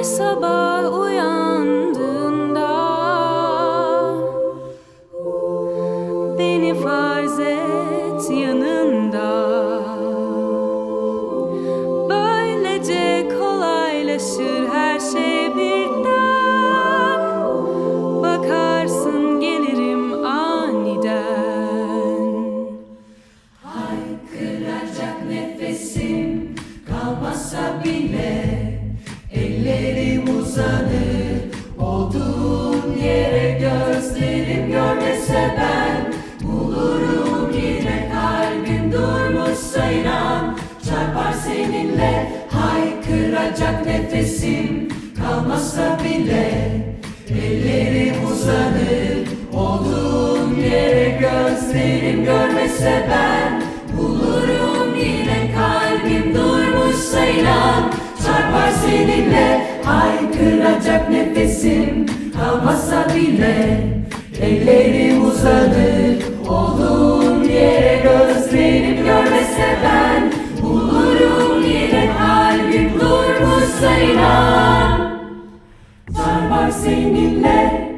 Her sabah uyandığında Beni farz yanında. Böylece kolaylaşır her şey birden. Bakarsın gelirim aniden. Kıracak nefesim kalmasa bile Ellerim uzanır Olduğum yere gözlerim görmese ben Bulurum yine kalbim durmuşsa inan Çarpar seninle haykıracak nefesim kalmasa bile. Ellerim uzanır Olduğum yere gözlerim görmese ben Bulurum nefesim kalmasa bile Ellerim uzanır Olduğum yere gözlerim görmese ben Bulurum yine kalbim durmuşsa inan. Çarpar seninle